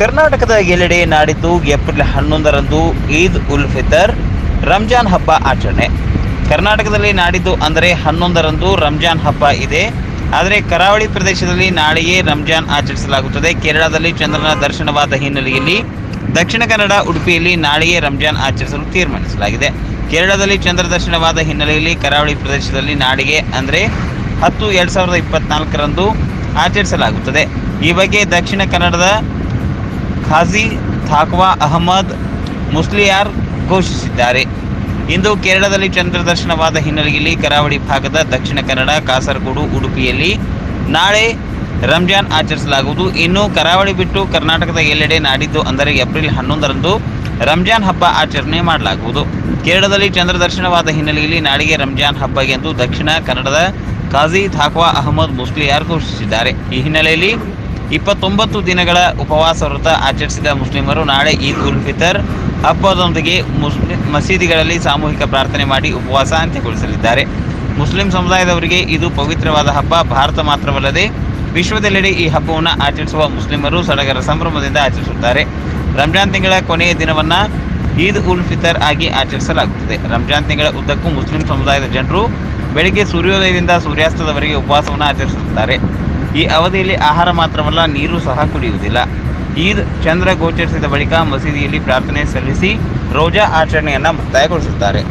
ಕರ್ನಾಟಕದ ಎಲ್ಲೆಡೆ ನಾಡಿದ್ದು ಏಪ್ರಿಲ್ ಹನ್ನೊಂದರಂದು ಈದ್ ಉಲ್ ಫಿತರ್, ರಂಜಾನ್ ಹಬ್ಬ ಆಚರಣೆ. ಕರ್ನಾಟಕದಲ್ಲಿ ನಾಡಿದ್ದು ಅಂದರೆ ಹನ್ನೊಂದರಂದು ರಂಜಾನ್ ಹಬ್ಬ ಇದೆ. ಆದರೆ ಕರಾವಳಿ ಪ್ರದೇಶದಲ್ಲಿ ನಾಳೆಯೇ ರಂಜಾನ್ ಆಚರಿಸಲಾಗುತ್ತದೆ. ಕೇರಳದಲ್ಲಿ ಚಂದ್ರನ ದರ್ಶನವಾದ ಹಿನ್ನೆಲೆಯಲ್ಲಿ ದಕ್ಷಿಣ ಕನ್ನಡ, ಉಡುಪಿಯಲ್ಲಿ ನಾಳೆಯೇ ರಂಜಾನ್ ಆಚರಿಸಲು ತೀರ್ಮಾನಿಸಲಾಗಿದೆ. ಕೇರಳದಲ್ಲಿ ಚಂದ್ರ ದರ್ಶನವಾದ ಹಿನ್ನೆಲೆಯಲ್ಲಿ ಕರಾವಳಿ ಪ್ರದೇಶದಲ್ಲಿ ನಾಳೆಗೆ ಅಂದರೆ ಹತ್ತು ಎರಡು ಸಾವಿರದ ಇಪ್ಪತ್ನಾಲ್ಕರಂದು ಆಚರಿಸಲಾಗುತ್ತದೆ. ಈ ಬಗ್ಗೆ ದಕ್ಷಿಣ ಕನ್ನಡದ ಖಾಜಿ ಥಾಕ್ವಾ ಅಹಮದ್ ಮುಸ್ಲಿಯಾರ್ ಘೋಷಿಸಿದ್ದಾರೆ. ಇಂದು ಕೇರಳದಲ್ಲಿ ಚಂದ್ರದರ್ಶನವಾದ ಹಿನ್ನೆಲೆಯಲ್ಲಿ ಕರಾವಳಿ ಭಾಗದ ದಕ್ಷಿಣ ಕನ್ನಡ, ಕಾಸರಗೋಡು, ಉಡುಪಿಯಲ್ಲಿ ನಾಳೆ ರಂಜಾನ್ ಆಚರಿಸಲಾಗುವುದು. ಇನ್ನು ಕರಾವಳಿ ಬಿಟ್ಟು ಕರ್ನಾಟಕದ ಎಲ್ಲೆಡೆ ನಾಡಿದ್ದು ಅಂದರೆ ಏಪ್ರಿಲ್ ಹನ್ನೊಂದರಂದು ರಂಜಾನ್ ಹಬ್ಬ ಆಚರಣೆ ಮಾಡಲಾಗುವುದು. ಕೇರಳದಲ್ಲಿ ಚಂದ್ರದರ್ಶನವಾದ ಹಿನ್ನೆಲೆಯಲ್ಲಿ ನಾಳೆಗೆ ರಂಜಾನ್ ಹಬ್ಬ ಎಂದು ದಕ್ಷಿಣ ಕನ್ನಡದ ಖಾಜಿ ಥಾಕ್ವಾ ಅಹಮದ್ ಮುಸ್ಲಿಯಾರ್ ಘೋಷಿಸಿದ್ದಾರೆ. ಈ ಹಿನ್ನೆಲೆಯಲ್ಲಿ ಇಪ್ಪತ್ತೊಂಬತ್ತು ದಿನಗಳ ಉಪವಾಸ ವ್ರತ ಆಚರಿಸಿದ ಮುಸ್ಲಿಮರು ನಾಳೆ ಈದ್ ಉಲ್ ಫಿತರ್. ಹಬ್ಬದೊಂದಿಗೆ ಮುಸ್ಲಿಂ, ಮಸೀದಿಗಳಲ್ಲಿ ಸಾಮೂಹಿಕ ಪ್ರಾರ್ಥನೆ ಮಾಡಿ ಉಪವಾಸ ಅಂತ್ಯಗೊಳಿಸಲಿದ್ದಾರೆ. ಮುಸ್ಲಿಂ ಸಮುದಾಯದವರಿಗೆ ಇದು ಪವಿತ್ರವಾದ ಹಬ್ಬ, ಭಾರತ ಮಾತ್ರವಲ್ಲದೆ ವಿಶ್ವದೆಲ್ಲೆಡೆ ಈ ಹಬ್ಬವನ್ನು ಆಚರಿಸುವ ಮುಸ್ಲಿಮರು ಸಡಗರ ಸಂಭ್ರಮದಿಂದ ಆಚರಿಸುತ್ತಾರೆ. ರಂಜಾನ್ ತಿಂಗಳ ಕೊನೆಯ ದಿನವನ್ನು ಈದ್ ಉಲ್ ಫಿತರ್ ಆಗಿ ಆಚರಿಸಲಾಗುತ್ತದೆ. ರಂಜಾನ್ ತಿಂಗಳ ಉದ್ದಕ್ಕೂ ಮುಸ್ಲಿಂ ಸಮುದಾಯದ ಜನರು ಬೆಳಿಗ್ಗೆ ಸೂರ್ಯೋದಯದಿಂದ ಸೂರ್ಯಾಸ್ತದವರೆಗೆ ಉಪವಾಸವನ್ನು ಆಚರಿಸುತ್ತಾರೆ. ಈ ಅವಧಿಯಲ್ಲಿ ಆಹಾರ ಮಾತ್ರವಲ್ಲ, ನೀರು ಸಹ ಕುಡಿಯುವುದಿಲ್ಲ. ಈದ್ ಚಂದ್ರ ಗೋಚರಿಸಿದ ಬಳಿಕ ಮಸೀದಿಯಲ್ಲಿ ಪ್ರಾರ್ಥನೆ ಸಲ್ಲಿಸಿ ರೋಜಾ ಆಚರಣೆಯನ್ನು ಮುಕ್ತಾಯಗೊಳಿಸುತ್ತಾರೆ.